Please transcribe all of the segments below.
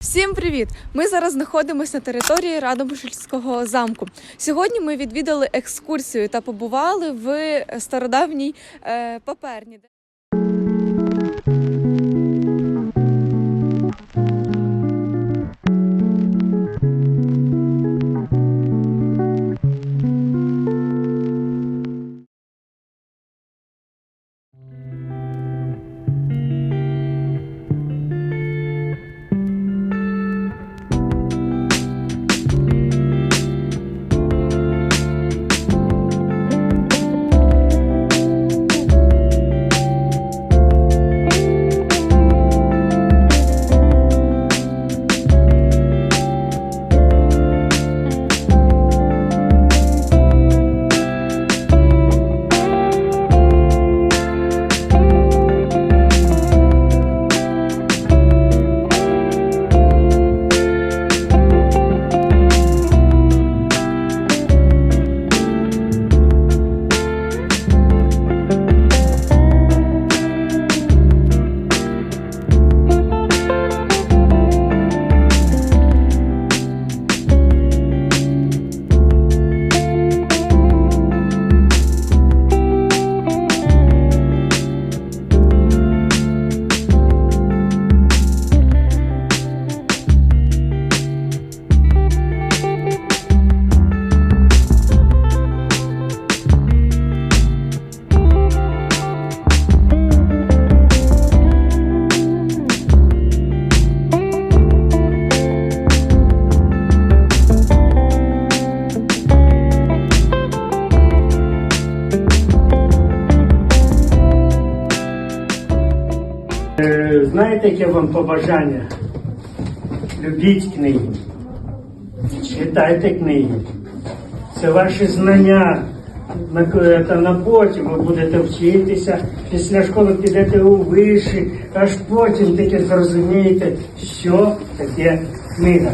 Всім привіт! Ми зараз знаходимося на території Радомишльського замку. Сьогодні ми відвідали екскурсію та побували в стародавній е, паперні. Знаєте, яке вам побажання? Любіть книги, читайте книги. Це ваші знання. На, та на потім ви будете вчитися, після школи підете у виші, аж потім таке зрозумієте, що таке книга.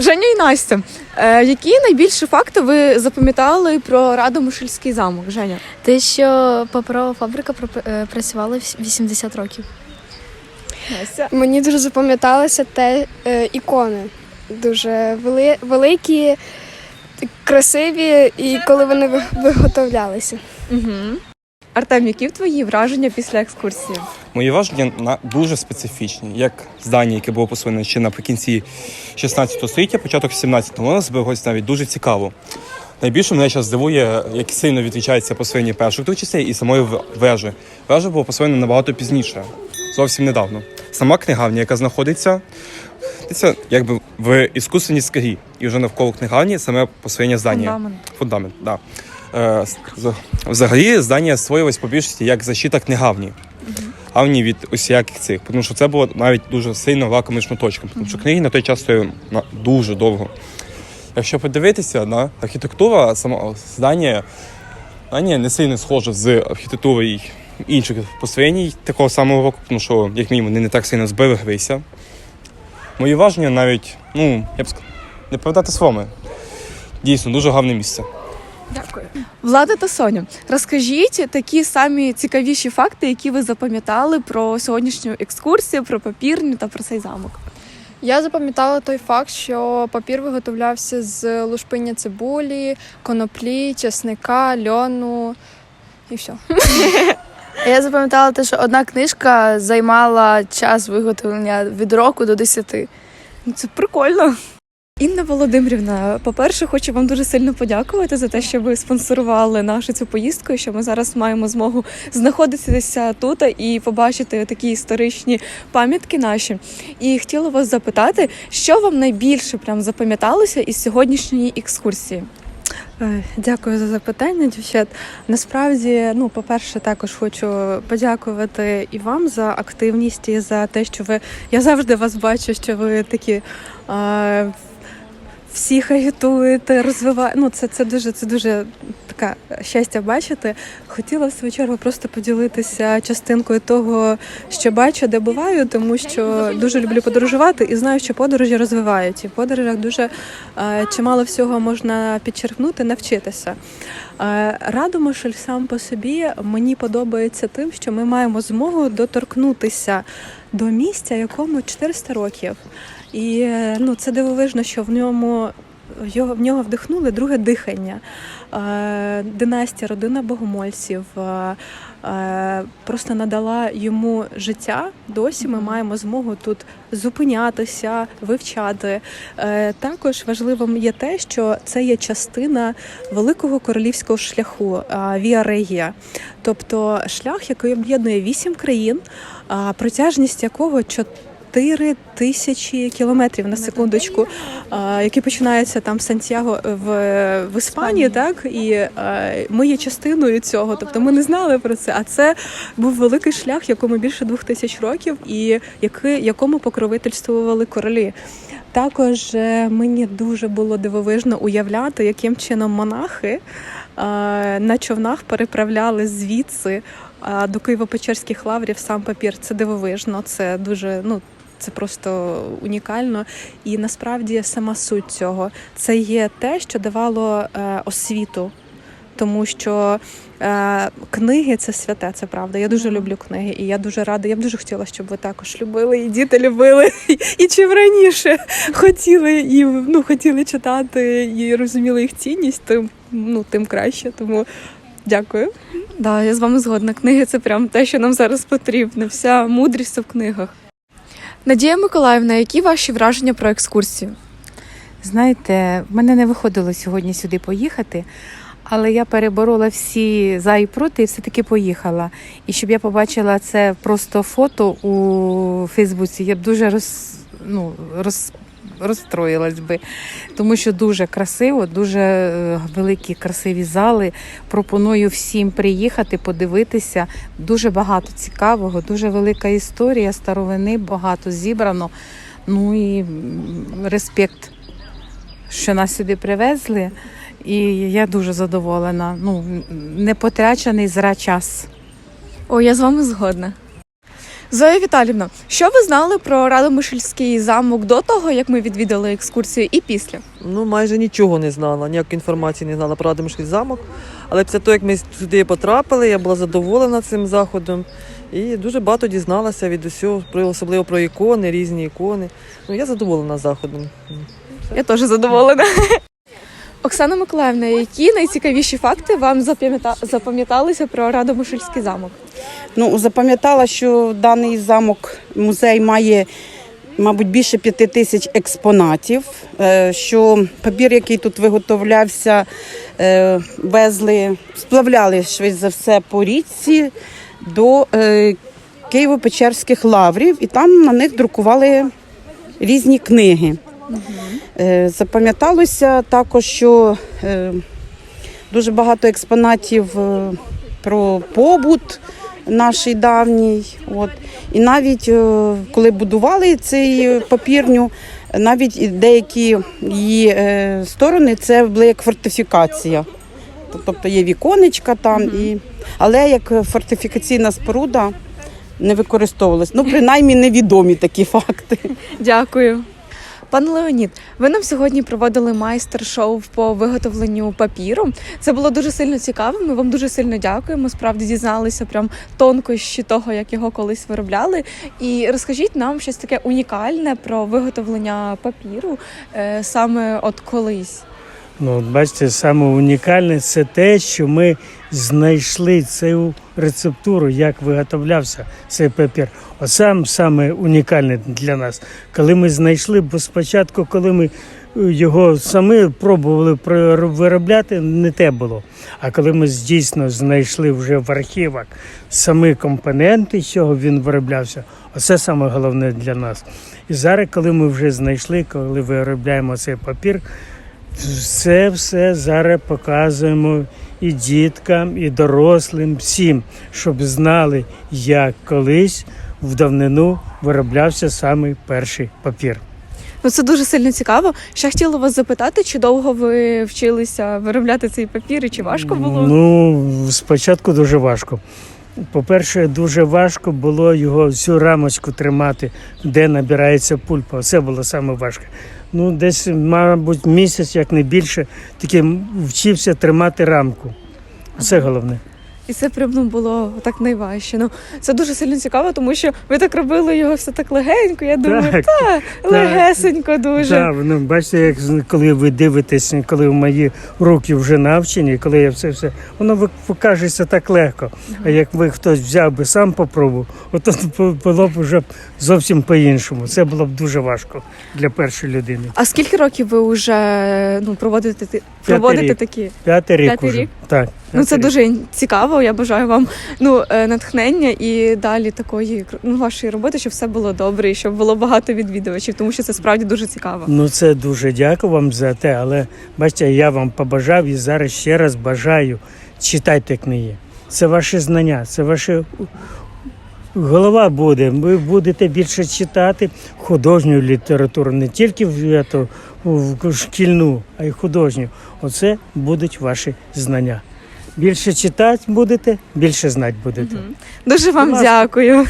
Женя і Настя, е, які найбільші факти ви запам'ятали про Радомишльський замок? Женя? Те, що паперова фабрика е, працювала 80 років. Настя. Мені дуже запам'яталися те е, ікони. Дуже вели, великі, красиві, і коли вони виготовлялися. Угу. Артем, які твої враження після екскурсії? Мої враження на дуже специфічні, як здання, яке було посвоєне ще наприкінці 16 століття, початок 17-го, воно збереглося навіть дуже цікаво. Найбільше мене зараз здивує, як сильно відрізняється посвоєння перших двох частей і самої вежі. Вежа була посвоєна набагато пізніше, зовсім недавно. Сама книгарня, яка знаходиться, це якби в іскусственній скарі. І вже навколо книгарні саме посвоєння здання. Фундамент. Фундамент, да. Е, взагалі здання створювалось по більшості як защита книгарні. Гавні від усяких цих, тому що це було навіть дуже сильно лакомим шматочком, тому що книги на той час стояли дуже довго. Якщо подивитися на архітектура самого здання, не сильно схоже з архітектурою інших построєнь такого самого року, тому що, як мінімум, вони не так сильно збереглися. Мої враження навіть, ну, я б сказав, не передати словами. Дійсно, дуже гарне місце. Дякую. Влада та Соня, розкажіть такі самі цікавіші факти, які ви запам'ятали про сьогоднішню екскурсію, про папірню та про цей замок. Я запам'ятала той факт, що папір виготовлявся з лушпиння цибулі, коноплі, чесника, льону і все. Я запам'ятала те, що одна книжка займала час виготовлення від року до десяти. Ну, Це прикольно. Інна Володимирівна, по-перше, хочу вам дуже сильно подякувати за те, що ви спонсорували нашу цю поїздку, і що ми зараз маємо змогу знаходитися тут і побачити такі історичні пам'ятки наші. І хотіла вас запитати, що вам найбільше прям запам'яталося із сьогоднішньої екскурсії? Е, Дякую за запитання, дівчат. Насправді, ну, по-перше, також хочу подякувати і вам за активність і за те, що ви. Я завжди вас бачу, що ви такі. Е, всіх агітуєте, розвиваєте. Ну, це, це дуже, це дуже таке щастя бачити. Хотіла в свою чергу просто поділитися частинкою того, що бачу, де буваю, тому що дуже люблю подорожувати і знаю, що подорожі розвивають. І в подорожах дуже е, чимало всього можна підчеркнути, навчитися. Е, Радомишль сам по собі мені подобається тим, що ми маємо змогу доторкнутися до місця, якому 400 років. І е, ну, це дивовижно, що в ньому його в нього вдихнули друге дихання. Е, Династія, родина богомольців е, е, просто надала йому життя. Досі ми маємо змогу тут зупинятися, вивчати. Також важливим є те, що це є частина великого королівського шляху Віа Регія, тобто шлях, який об'єднує вісім країн, протяжність якого 4 тисячі кілометрів на секундочку, які починаються там з Сантьяго в, в Іспанії, так і е, ми є частиною цього. Тобто ми не знали про це. А це був великий шлях, якому більше двох тисяч років, і який, якому покровительствували королі. Також е, мені дуже було дивовижно уявляти, яким чином монахи е, на човнах переправляли звідси е, до Києво-Печерських лаврів сам папір. Це дивовижно, це дуже ну. Це просто унікально, і насправді сама суть цього це є те, що давало е, освіту, тому що е, книги це святе, це правда. Я дуже люблю книги, і я дуже рада. Я б дуже хотіла, щоб ви також любили, і діти любили, і чим раніше хотіли і ну хотіли читати і розуміли їх цінність, тим ну тим краще. Тому дякую. Да, я з вами згодна. Книги це прям те, що нам зараз потрібно. Вся мудрість в книгах. Надія Миколаївна, які ваші враження про екскурсію? Знаєте, в мене не виходило сьогодні сюди поїхати, але я переборола всі за і проти і все-таки поїхала. І щоб я побачила це просто фото у Фейсбуці, я б дуже роз, ну, роз, розстроїлась би, тому що дуже красиво, дуже е, великі красиві зали. Пропоную всім приїхати, подивитися. Дуже багато цікавого, дуже велика історія, старовини, багато зібрано. Ну і респект що нас сюди привезли, і я дуже задоволена. Ну, не потрачений зра час. О, я з вами згодна. Зоя Віталівна, що ви знали про Радомишльський замок до того, як ми відвідали екскурсію, і після? Ну, майже нічого не знала, ніякої інформації не знала про Радомишльський замок. Але після того, як ми сюди потрапили, я була задоволена цим заходом і дуже багато дізналася від усього, особливо про ікони, різні ікони. Ну, я задоволена заходом. Я теж задоволена. Оксана Миколаївна, які найцікавіші факти вам запам'яталися про Радомишльський замок? Ну, запам'ятала, що даний замок, музей має, мабуть, більше п'яти тисяч експонатів. е, Що папір, який тут виготовлявся, е, везли, сплавляли швидше за все по річці до е, Києво-Печерських лаврів, і там на них друкували різні книги. Запам'яталося також, що дуже багато експонатів про побут наш давній. От. І навіть е, коли будували цей папірню, навіть деякі її е, сторони це була як фортифікація. Тобто є віконечка там, і... але як фортифікаційна споруда не використовувалась. Ну, принаймні невідомі такі факти. Дякую. Пан Леонід, ви нам сьогодні проводили майстер-шоу по виготовленню папіру. Це було дуже сильно цікаво. Ми вам дуже сильно дякуємо. Справді дізналися прям тонкощі того, як його колись виробляли. І розкажіть нам щось таке унікальне про виготовлення папіру е, саме от колись. Ну, от бачите, саме унікальне це те, що ми знайшли цю рецептуру, як виготовлявся цей папір. Оце саме унікальне для нас. Коли ми знайшли, бо спочатку, коли ми е, його самі пробували виробляти, не те було. А коли ми дійсно знайшли вже в архівах самі компоненти, з чого він вироблявся, оце саме головне для нас. І зараз, коли ми вже знайшли, коли виробляємо цей папір, це все зараз показуємо і діткам, і дорослим, всім, щоб знали, як колись в давнину вироблявся саме перший папір. Ну це дуже сильно цікаво. Ще хотіла вас запитати, чи довго ви вчилися виробляти цей папір, і чи важко було? Ну, спочатку дуже важко. По-перше, дуже важко було його всю рамочку тримати, де набирається пульпа. Це було саме важко. Ну, десь, мабуть, місяць, як не більше, таки вчився тримати рамку. Це головне. І це прям ну, було так найважче. Ну це дуже сильно цікаво, тому що ви так робили його все так легенько. Я думаю, Так, та легесенько дуже. Так, ну, бачите, як коли ви дивитесь, коли в мої руки вже навчені, коли я все все, воно покажеться так легко. А як ви хтось взяв би сам попробував, то було б вже зовсім по-іншому. Це було б дуже важко для першої людини. А скільки років ви вже ну, проводите, проводите рік. такі? П'ятий рік П'ятий уже. рік? Так. Ну це дуже цікаво. Я бажаю вам ну е, натхнення і далі такої ну, вашої роботи, щоб все було добре і щоб було багато відвідувачів, тому що це справді дуже цікаво. Ну це дуже дякую вам за те, але бачите, я вам побажав і зараз ще раз бажаю читайте книги. Це ваші знання, це ваші голова буде. Ви будете більше читати художню літературу, не тільки в, в шкільну, а й художню. Оце будуть ваші знання. Більше читати будете, більше знати будете. Дуже вам дякую.